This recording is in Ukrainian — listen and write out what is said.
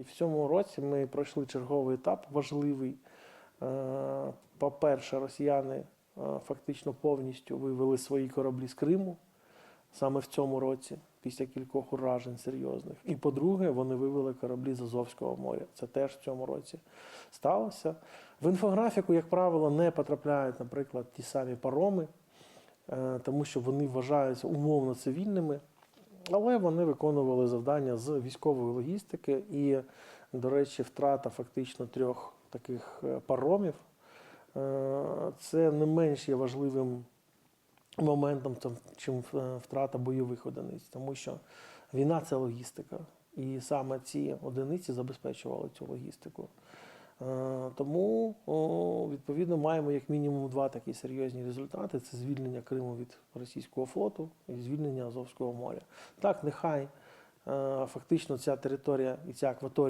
І в цьому році ми пройшли черговий етап важливий. Е, По-перше, росіяни е, фактично повністю вивели свої кораблі з Криму саме в цьому році, після кількох уражень серйозних. І по-друге, вони вивели кораблі з Азовського моря. Це теж в цьому році сталося. В інфографіку, як правило, не потрапляють, наприклад, ті самі пароми, е, тому що вони вважаються умовно цивільними. Але вони виконували завдання з військової логістики, і, до речі, втрата фактично трьох таких е, паромів е, це не менш є важливим моментом, чим е, втрата бойових одиниць, тому що війна це логістика. І саме ці одиниці забезпечували цю логістику. Тому, відповідно, маємо як мінімум два такі серйозні результати: це звільнення Криму від російського флоту і звільнення Азовського моря. Так, нехай е, фактично ця територія і ця акваторія.